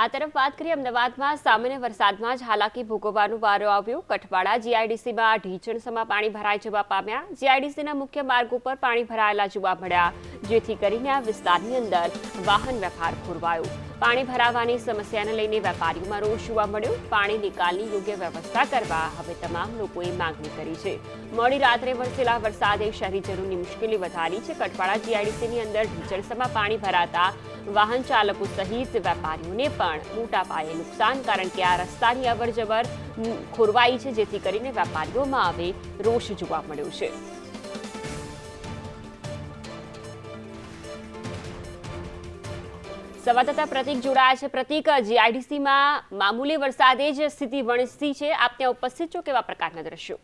આ તરફ વાત કરીએ અમદાવાદમાં. સામાન્ય વરસાદમાં જ હાલાકી ભોગવવાનો વારો આવ્યો. કઠવાડા જીઆઈડીસીમાં ઢીચણસમાં પાણી ભરાઈ જવા પામ્યા. જીઆઈડીસીના મુખ્ય માર્ગ ઉપર પાણી ભરાયેલા જોવા મળ્યા. જેથી કરીને આ વિસ્તારની અંદર વાહન વ્યવહાર ખોરવાયો. પાણી ભરાવાની સમસ્યાને લઈને વેપારીઓમાં રોષ જોવા મળ્યો. પાણી નિકાલની યોગ્ય વ્યવસ્થા કરવા હવે તમામ લોકોએ માંગણી કરી છે. મોડી રાત્રે વરસેલા વરસાદે શહેરીજનોની મુશ્કેલી વધારી છે. કઠવાડા જીઆઈડીસીની અંદર ઢીચણસમાં પાણી ભરાતા વાહન ચાલકો સહિત વેપારીઓને પણ મોટા પાયે નુકસાન કારણ કે આ રસ્તાની અવરજવર ખોરવાઈ છે. જેથી કરીને વેપારીઓમાં હવે રોષ જોવા મળ્યો છે. સંવાદદાતા પ્રતિક જોડાયા છે. પ્રતિક જીઆઈડીસીમાં મામૂલી વરસાદે જ સ્થિતિ વણસી છે. આપ ત્યાં ઉપસ્થિત છો કેવા પ્રકારના દ્રશ્યો?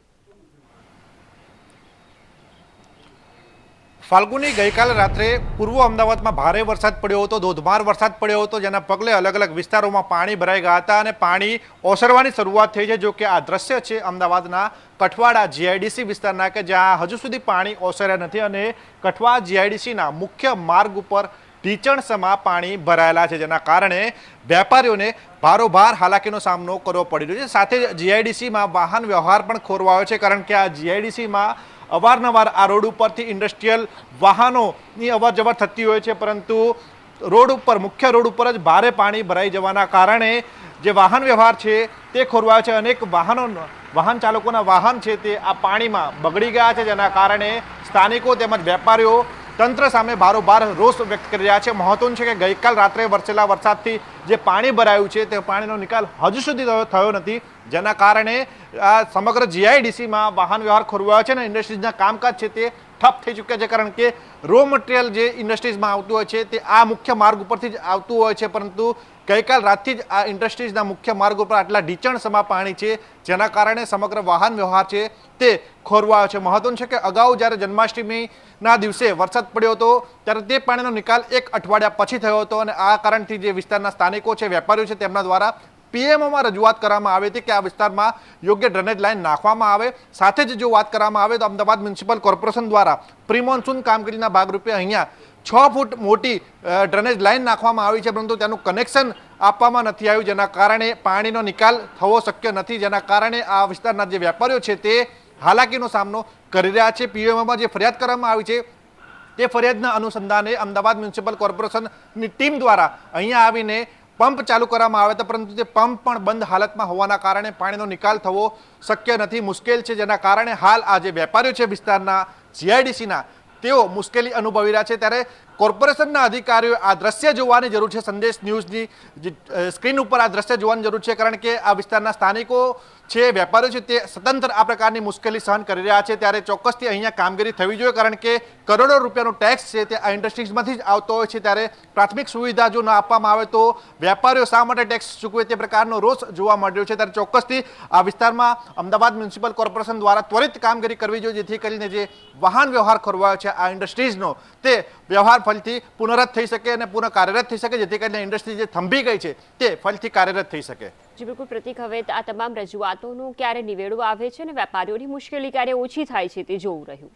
ફાલ્ગુની ગઈકાલ રાત્રે પૂર્વ અમદાવાદમાં ભારે વરસાદ પડ્યો હતો, ધોધમાર વરસાદ પડ્યો હતો, જેના પગલે અલગ અલગ વિસ્તારોમાં પાણી ભરાઈ ગયા હતા અને પાણી ઓસરવાની શરૂઆત થઈ છે. જો કે આ દ્રશ્ય છે અમદાવાદના કઠવાડા જીઆઈડીસી વિસ્તારના, કે જ્યાં હજુ સુધી પાણી ઓસર્યા નથી અને કઠવા જીઆઈડીસીના મુખ્ય માર્ગ ઉપર ઢીચણસમાં પાણી ભરાયેલા છે, જેના કારણે વેપારીઓને ભારોભાર હાલાકીનો સામનો કરવો પડી રહ્યો છે. સાથે જીઆઈડીસીમાં વાહન વ્યવહાર પણ ખોરવાયો છે, કારણ કે આ જીઆઈડીસીમાં અવારનવાર આ રોડ ઉપરથી ઇન્ડસ્ટ્રીયલ વાહનોની અવર જવર થતી હોય છે, પરંતુ રોડ ઉપર, મુખ્ય રોડ ઉપર જ ભારે પાણી ભરાઈ જવાના કારણે જે વાહન વ્યવહાર છે તે ખોરવાયો છે. અનેક વાહનો, વાહન ચાલકોના વાહન છે તે આ પાણીમાં બગડી ગયા છે, જેના કારણે સ્થાનિકો તેમજ વેપારીઓ તંત્ર સામે બારોબાર રોષ વ્યક્ત કરી રહ્યા છે. મહત્વનું છે કે ગઈકાલ રાત્રે વરસેલા વરસાદથી જે પાણી ભરાયું છે તે પાણીનો નિકાલ હજુ સુધી થયો- થયો નથી. જેના કારણે, આ સમગ્ર જીઆઈડીસીમાં વાહન વ્યવહાર ખોરવાયો છે અને ઇન્ડસ્ટ્રીઝના કામકાજ છે તે ઠપ થઈ ચૂક્યા છે કારણ કે રો મટીરિયલ જે ઇન્ડસ્ટ્રીઝમાં આવતું હોય છે તે આ મુખ્ય માર્ગ ઉપરથી જ આવતું હોય છે. પરંતુ ગઈકાલ રાતથી જ આ ઇન્ડસ્ટ્રીઝના મુખ્ય માર્ગ ઉપર આટલા ઢીચણસમાં પાણી છે, જેના કારણે સમગ્ર વાહન વ્યવહાર છે તે ખોરવાયો છે. મહત્વનું છે કે અગાઉ જ્યારે જન્માષ્ટમીના દિવસે વરસાદ પડ્યો હતો, ત્યારે તે પાણીનો નિકાલ એક અઠવાડિયા પછી થયો હતો અને આ કારણથી જે વિસ્તારના સ્થાનિકો છે, વેપારીઓ છે તેમના દ્વારા પીએમઓમાં રજૂઆત કરવામાં આવી હતી કે આ વિસ્તારમાં યોગ્ય ડ્રેનેજ લાઇન નાખવામાં આવે. સાથે જ જો વાત કરવામાં આવે તો અમદાવાદ મ્યુનિસિપલ કોર્પોરેશન દ્વારા પ્રી મોન્સૂન કામગીરીના ભાગરૂપે અહીંયા છ ફૂટ મોટી ડ્રેનેજ લાઇન નાખવામાં આવી છે, પરંતુ તેનું કનેક્શન આપવામાં નથી આવ્યું, જેના કારણે પાણીનો નિકાલ થવો શક્ય નથી. જેના કારણે આ વિસ્તારના જે વેપારીઓ છે તે હાલાકીનો સામનો કરી રહ્યા છે. પીએમઓમાં જે ફરિયાદ કરવામાં આવી છે, તે ફરિયાદના અનુસંધાને અમદાવાદ મ્યુનિસિપલ કોર્પોરેશનની ટીમ દ્વારા અહીંયા આવીને પંપ ચાલુ કરવામાં આવે હતા પરંતુ તે પંપ પણ બંધ હાલતમાં હોવાના કારણે પાણીનો નિકાલ થવો શક્ય નથી. મુશ્કેલ છે જેના કારણે હાલ આ જે વેપારીઓ છે વિસ્તારના જીઆઈડીસીના તેઓ મુશ્કેલી અનુભવી રહ્યા છે. ત્યારે કોર્પોરેશનના અધિકારીઓ આ દ્રશ્ય જોવાની જરૂર છે. સંદેશ ન્યૂઝની સ્ક્રીન ઉપર આ દ્રશ્ય જોવાની જરૂર છે. કારણ કે આ વિસ્તારના સ્થાનિકો છે, વેપારીઓ છે, તે સ્વતંત્ર આ પ્રકારની મુશ્કેલી સહન કરી રહ્યા છે. ત્યારે ચોક્કસથી અહીંયા કામગીરી થવી જોઈએ, કારણ કે કરોડો રૂપિયાનો ટેક્સ છે તે આ ઇન્ડસ્ટ્રીઝમાંથી જ આવતો હોય છે. ત્યારે પ્રાથમિક સુવિધા જો ન આપવામાં આવે તો વેપારીઓ શા માટે ટેક્સ ચૂકવે તે પ્રકારનો રોષ જોવા મળ્યો છે. ત્યારે ચોક્કસથી આ વિસ્તારમાં અમદાવાદ મ્યુનિસિપલ કોર્પોરેશન દ્વારા ત્વરિત કામગીરી કરવી જોઈએ, જેથી કરીને જે વાહન વ્યવહાર ખોરવાયો છે, આ ઇન્ડસ્ટ્રીઝનો તે વ્યવહાર ફરીથી પુનરત થઈ શકે અને પુનઃ કાર્યરત થઈ શકે, જેથી કરીને ઇન્ડસ્ટ્રી જે થંભી ગઈ છે, તે ફરીથી કાર્યરત થઈ શકે. જી, બિલકુલ. પ્રતિક, હવે આ તમામ રજૂઆતોનું ક્યારે નિવેડો આવે છે અને વેપારીઓની મુશ્કેલી ક્યારે ઓછી થાય છે તે જોવું રહ્યું.